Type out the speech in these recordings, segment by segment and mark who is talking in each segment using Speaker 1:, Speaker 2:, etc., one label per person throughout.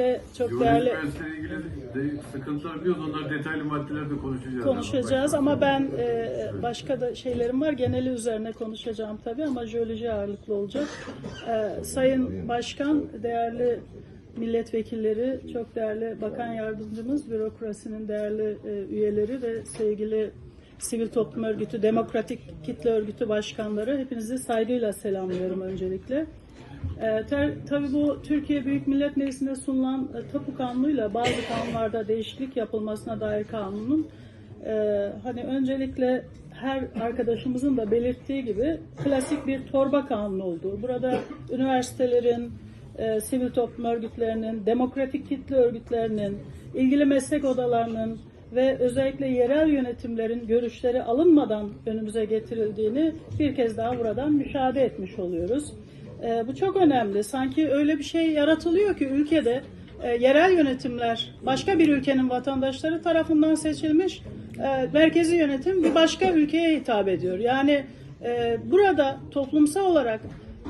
Speaker 1: Öncelikle çok değerli
Speaker 2: Üniversiteyle ilgili de sıkıntılar biliyoruz. Onlar detaylı maddelerde konuşacağız.
Speaker 1: konuşacağız ama ben e, başka da şeylerim var. Geneli üzerine konuşacağım tabii ama jeoloji ağırlıklı olacak. E, Sayın Başkan, değerli milletvekilleri, çok değerli bakan yardımcımız, bürokrasinin değerli e, üyeleri ve sevgili sivil toplum örgütü, demokratik kitle örgütü başkanları hepinizi saygıyla selamlıyorum öncelikle. Ee, ter, tabii bu Türkiye Büyük Millet Meclisi'nde sunulan e, tapu kanunuyla bazı kanunlarda değişiklik yapılmasına dair kanunun e, hani öncelikle her arkadaşımızın da belirttiği gibi klasik bir torba kanunu olduğu. Burada üniversitelerin, e, sivil toplum örgütlerinin, demokratik kitle örgütlerinin, ilgili meslek odalarının ve özellikle yerel yönetimlerin görüşleri alınmadan önümüze getirildiğini bir kez daha buradan müşahede etmiş oluyoruz. E, bu çok önemli. Sanki öyle bir şey yaratılıyor ki ülkede e, yerel yönetimler başka bir ülkenin vatandaşları tarafından seçilmiş, e, merkezi yönetim bir başka ülkeye hitap ediyor. Yani e, burada toplumsal olarak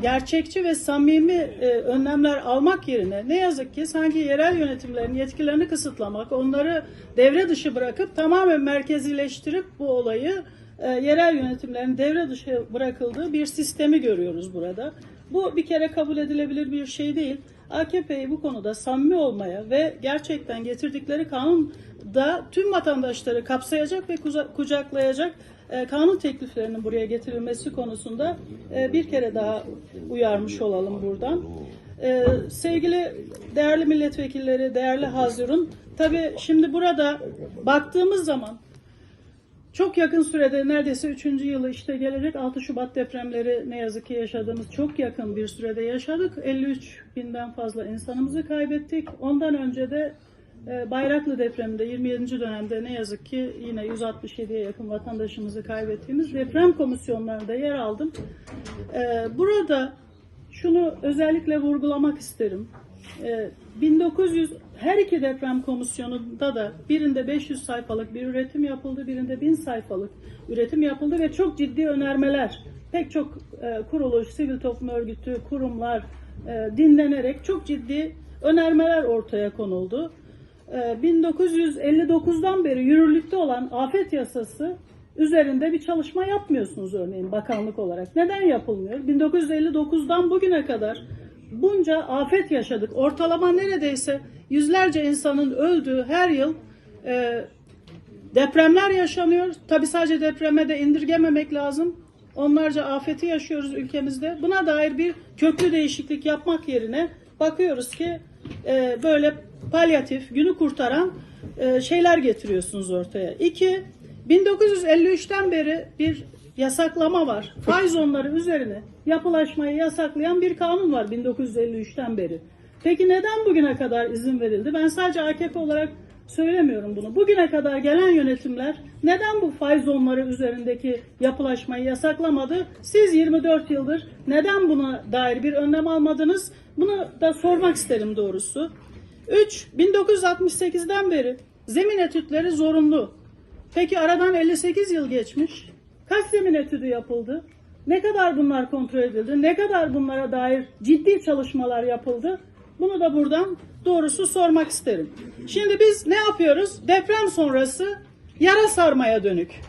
Speaker 1: gerçekçi ve samimi e, önlemler almak yerine ne yazık ki sanki yerel yönetimlerin yetkilerini kısıtlamak, onları devre dışı bırakıp tamamen merkezileştirip bu olayı e, yerel yönetimlerin devre dışı bırakıldığı bir sistemi görüyoruz burada. Bu bir kere kabul edilebilir bir şey değil. AKP'yi bu konuda samimi olmaya ve gerçekten getirdikleri kanun da tüm vatandaşları kapsayacak ve kucaklayacak e, kanun tekliflerinin buraya getirilmesi konusunda e, bir kere daha uyarmış olalım buradan. E, sevgili değerli milletvekilleri, değerli Hazirun, tabii şimdi burada baktığımız zaman çok yakın sürede neredeyse 3. yılı işte gelecek 6 Şubat depremleri ne yazık ki yaşadığımız çok yakın bir sürede yaşadık. 53 binden fazla insanımızı kaybettik. Ondan önce de e, Bayraklı depreminde 27. dönemde ne yazık ki yine 167'ye yakın vatandaşımızı kaybettiğimiz deprem komisyonlarında yer aldım. E, Burada şunu özellikle vurgulamak isterim. Ee, 1900 her iki deprem komisyonunda da birinde 500 sayfalık bir üretim yapıldı, birinde 1000 sayfalık üretim yapıldı ve çok ciddi önermeler, pek çok e, kuruluş, sivil toplum örgütü, kurumlar e, dinlenerek çok ciddi önermeler ortaya konuldu. E, 1959'dan beri yürürlükte olan afet yasası üzerinde bir çalışma yapmıyorsunuz örneğin bakanlık olarak. Neden yapılmıyor? 1959'dan bugüne kadar bunca afet yaşadık. Ortalama neredeyse yüzlerce insanın öldüğü her yıl e, depremler yaşanıyor. Tabi sadece depreme de indirgememek lazım. Onlarca afeti yaşıyoruz ülkemizde. Buna dair bir köklü değişiklik yapmak yerine bakıyoruz ki e, böyle palyatif, günü kurtaran e, şeyler getiriyorsunuz ortaya. İki, 1953'ten beri bir yasaklama var. Faiz onları üzerine yapılaşmayı yasaklayan bir kanun var 1953'ten beri. Peki neden bugüne kadar izin verildi? Ben sadece AKP olarak söylemiyorum bunu. Bugüne kadar gelen yönetimler neden bu faiz onları üzerindeki yapılaşmayı yasaklamadı? Siz 24 yıldır neden buna dair bir önlem almadınız? Bunu da sormak isterim doğrusu. 3. 1968'den beri zemin etütleri zorunlu. Peki aradan 58 yıl geçmiş. Kaç zemin etüdü yapıldı? Ne kadar bunlar kontrol edildi? Ne kadar bunlara dair ciddi çalışmalar yapıldı? Bunu da buradan doğrusu sormak isterim. Şimdi biz ne yapıyoruz? Deprem sonrası yara sarmaya dönük.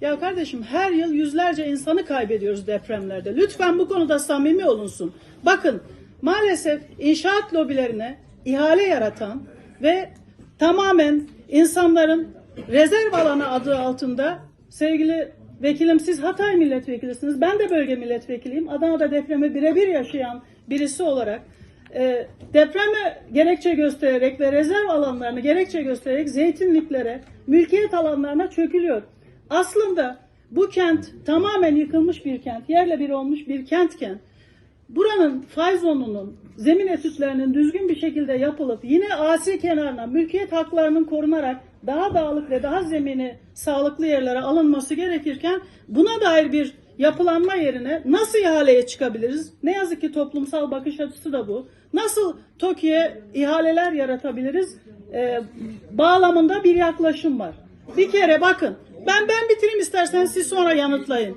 Speaker 1: Ya kardeşim her yıl yüzlerce insanı kaybediyoruz depremlerde. Lütfen bu konuda samimi olunsun. Bakın maalesef inşaat lobilerine ihale yaratan ve tamamen insanların rezerv alanı adı altında sevgili vekilim siz Hatay milletvekilisiniz. Ben de bölge milletvekiliyim. Adana'da depremi birebir yaşayan birisi olarak e, depreme gerekçe göstererek ve rezerv alanlarını gerekçe göstererek zeytinliklere, mülkiyet alanlarına çökülüyor. Aslında bu kent tamamen yıkılmış bir kent, yerle bir olmuş bir kentken buranın fay zonunun, zemin etütlerinin düzgün bir şekilde yapılıp yine asi kenarına mülkiyet haklarının korunarak daha dağlık ve daha zemini sağlıklı yerlere alınması gerekirken buna dair bir yapılanma yerine nasıl ihaleye çıkabiliriz? Ne yazık ki toplumsal bakış açısı da bu. Nasıl TOKİ'ye ihaleler yaratabiliriz? Ee, bağlamında bir yaklaşım var. Bir kere bakın. Ben ben bitireyim isterseniz siz sonra yanıtlayın.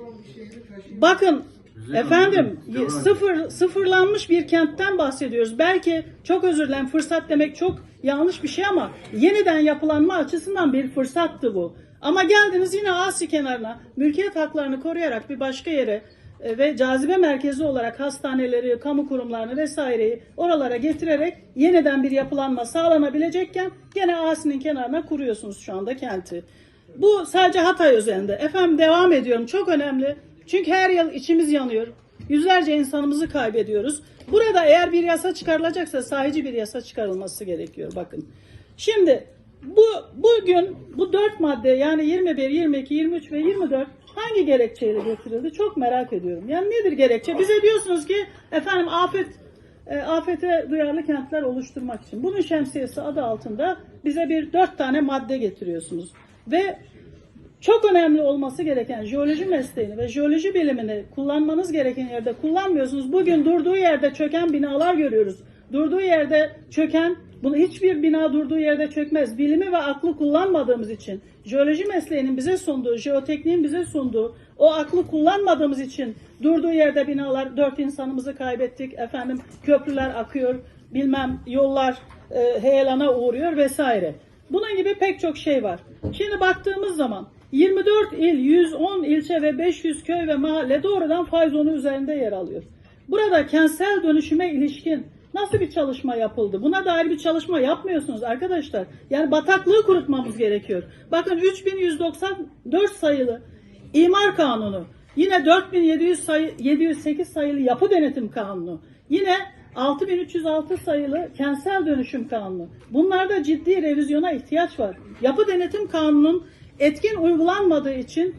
Speaker 1: Bakın Efendim sıfır sıfırlanmış bir kentten bahsediyoruz. Belki çok özür dilerim fırsat demek çok yanlış bir şey ama yeniden yapılanma açısından bir fırsattı bu. Ama geldiniz yine Asi kenarına mülkiyet haklarını koruyarak bir başka yere e, ve cazibe merkezi olarak hastaneleri, kamu kurumlarını vesaireyi oralara getirerek yeniden bir yapılanma sağlanabilecekken gene Asi'nin kenarına kuruyorsunuz şu anda kenti. Bu sadece Hatay özelinde. Efendim devam ediyorum. Çok önemli. Çünkü her yıl içimiz yanıyor. Yüzlerce insanımızı kaybediyoruz. Burada eğer bir yasa çıkarılacaksa sahici bir yasa çıkarılması gerekiyor. Bakın. Şimdi bu bugün bu dört madde yani 21, 22, 23 ve 24 hangi gerekçeyle getirildi? Çok merak ediyorum. Yani nedir gerekçe? Bize diyorsunuz ki efendim afet e, afete duyarlı kentler oluşturmak için. Bunun şemsiyesi adı altında bize bir dört tane madde getiriyorsunuz. Ve çok önemli olması gereken jeoloji mesleğini ve jeoloji bilimini kullanmanız gereken yerde kullanmıyorsunuz. Bugün durduğu yerde çöken binalar görüyoruz. Durduğu yerde çöken, bunu hiçbir bina durduğu yerde çökmez. Bilimi ve aklı kullanmadığımız için, jeoloji mesleğinin bize sunduğu, jeotekniğin bize sunduğu, o aklı kullanmadığımız için durduğu yerde binalar, dört insanımızı kaybettik, efendim köprüler akıyor, bilmem yollar e, heyelana uğruyor vesaire. Bunun gibi pek çok şey var. Şimdi baktığımız zaman 24 il, 110 ilçe ve 500 köy ve mahalle doğrudan faiz onu üzerinde yer alıyor. Burada kentsel dönüşüme ilişkin nasıl bir çalışma yapıldı? Buna dair bir çalışma yapmıyorsunuz arkadaşlar. Yani bataklığı kurutmamız gerekiyor. Bakın 3194 sayılı imar kanunu, yine 4700 sayı, 708 sayılı yapı denetim kanunu, yine 6306 sayılı kentsel dönüşüm kanunu. Bunlarda ciddi revizyona ihtiyaç var. Yapı denetim kanunun etkin uygulanmadığı için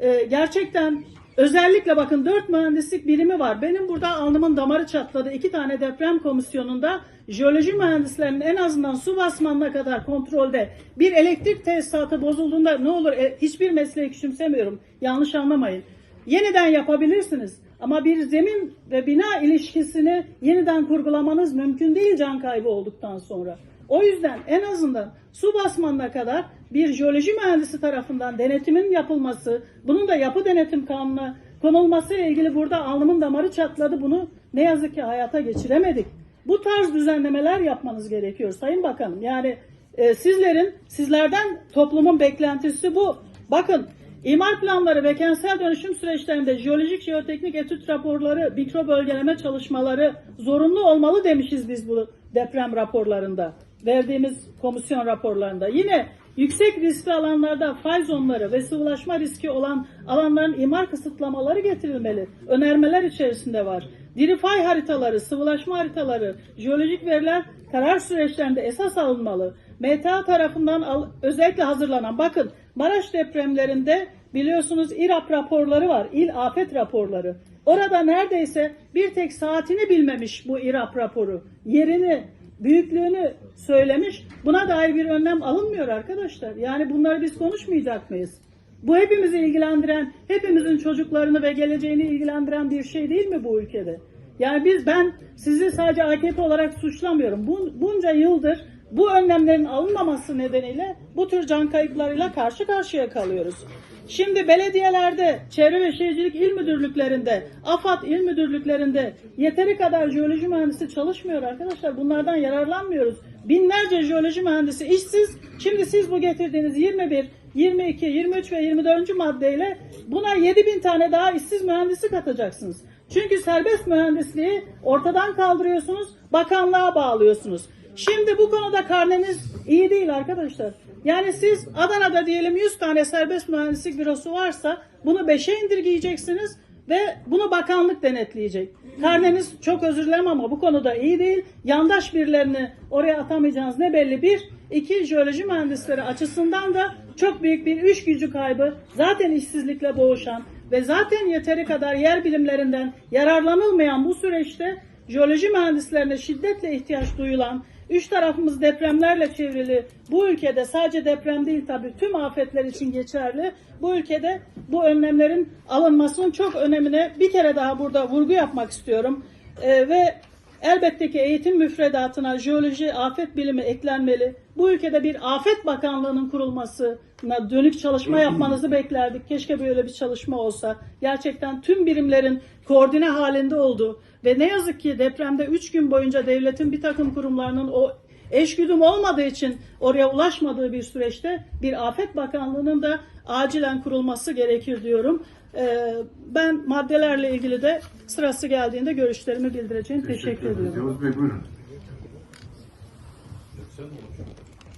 Speaker 1: e, gerçekten özellikle bakın dört mühendislik birimi var. Benim burada alnımın damarı çatladı. İki tane deprem komisyonunda jeoloji mühendislerinin en azından su basmanına kadar kontrolde bir elektrik tesisatı bozulduğunda ne olur e, hiçbir mesleği küçümsemiyorum. Yanlış anlamayın. Yeniden yapabilirsiniz. Ama bir zemin ve bina ilişkisini yeniden kurgulamanız mümkün değil can kaybı olduktan sonra. O yüzden en azından su basmanına kadar bir jeoloji mühendisi tarafından denetimin yapılması, bunun da yapı denetim kanununa konulması ile ilgili burada alnımın damarı çatladı. Bunu ne yazık ki hayata geçiremedik. Bu tarz düzenlemeler yapmanız gerekiyor Sayın Bakanım. Yani e, sizlerin, sizlerden toplumun beklentisi bu. Bakın İmar planları ve kentsel dönüşüm süreçlerinde jeolojik jeoteknik etüt raporları, mikro bölgeleme çalışmaları zorunlu olmalı demişiz biz bu deprem raporlarında. Verdiğimiz komisyon raporlarında. Yine yüksek riskli alanlarda fay zonları ve sıvılaşma riski olan alanların imar kısıtlamaları getirilmeli. Önermeler içerisinde var. Diri fay haritaları, sıvılaşma haritaları, jeolojik veriler karar süreçlerinde esas alınmalı. MTA tarafından al- özellikle hazırlanan, bakın Maraş depremlerinde biliyorsunuz İRAP raporları var, İl Afet raporları. Orada neredeyse bir tek saatini bilmemiş bu İRAP raporu. Yerini, büyüklüğünü söylemiş. Buna dair bir önlem alınmıyor arkadaşlar. Yani bunları biz konuşmayacak mıyız? Bu hepimizi ilgilendiren, hepimizin çocuklarını ve geleceğini ilgilendiren bir şey değil mi bu ülkede? Yani biz ben sizi sadece AKP olarak suçlamıyorum. Bu, bunca yıldır bu önlemlerin alınmaması nedeniyle bu tür can kayıplarıyla karşı karşıya kalıyoruz. Şimdi belediyelerde, Çevre ve Şehircilik İl Müdürlüklerinde, AFAD İl Müdürlüklerinde yeteri kadar jeoloji mühendisi çalışmıyor arkadaşlar. Bunlardan yararlanmıyoruz. Binlerce jeoloji mühendisi işsiz. Şimdi siz bu getirdiğiniz 21, 22, 23 ve 24. maddeyle buna 7 bin tane daha işsiz mühendisi katacaksınız. Çünkü serbest mühendisliği ortadan kaldırıyorsunuz, bakanlığa bağlıyorsunuz. Şimdi bu konuda karneniz iyi değil arkadaşlar. Yani siz Adana'da diyelim 100 tane serbest mühendislik bürosu varsa bunu 5'e indirgeyeceksiniz ve bunu bakanlık denetleyecek. Karneniz çok özür dilerim ama bu konuda iyi değil. Yandaş birilerini oraya atamayacağınız ne belli bir. iki jeoloji mühendisleri açısından da çok büyük bir iş gücü kaybı. Zaten işsizlikle boğuşan ve zaten yeteri kadar yer bilimlerinden yararlanılmayan bu süreçte jeoloji mühendislerine şiddetle ihtiyaç duyulan, üç tarafımız depremlerle çevrili bu ülkede sadece deprem değil tabii tüm afetler için geçerli. Bu ülkede bu önlemlerin alınmasının çok önemine bir kere daha burada vurgu yapmak istiyorum. Ee, ve Elbette ki eğitim müfredatına jeoloji, afet bilimi eklenmeli. Bu ülkede bir afet bakanlığının kurulmasına dönük çalışma yapmanızı beklerdik. Keşke böyle bir çalışma olsa. Gerçekten tüm birimlerin koordine halinde olduğu ve ne yazık ki depremde 3 gün boyunca devletin bir takım kurumlarının o eşgüdüm olmadığı için oraya ulaşmadığı bir süreçte bir afet bakanlığının da acilen kurulması gerekir diyorum. Ee, Ben maddelerle ilgili de sırası geldiğinde görüşlerimi bildireceğim. Teşekkür
Speaker 2: ederiz.
Speaker 1: ediyorum.
Speaker 2: Yavuz Bey buyurun.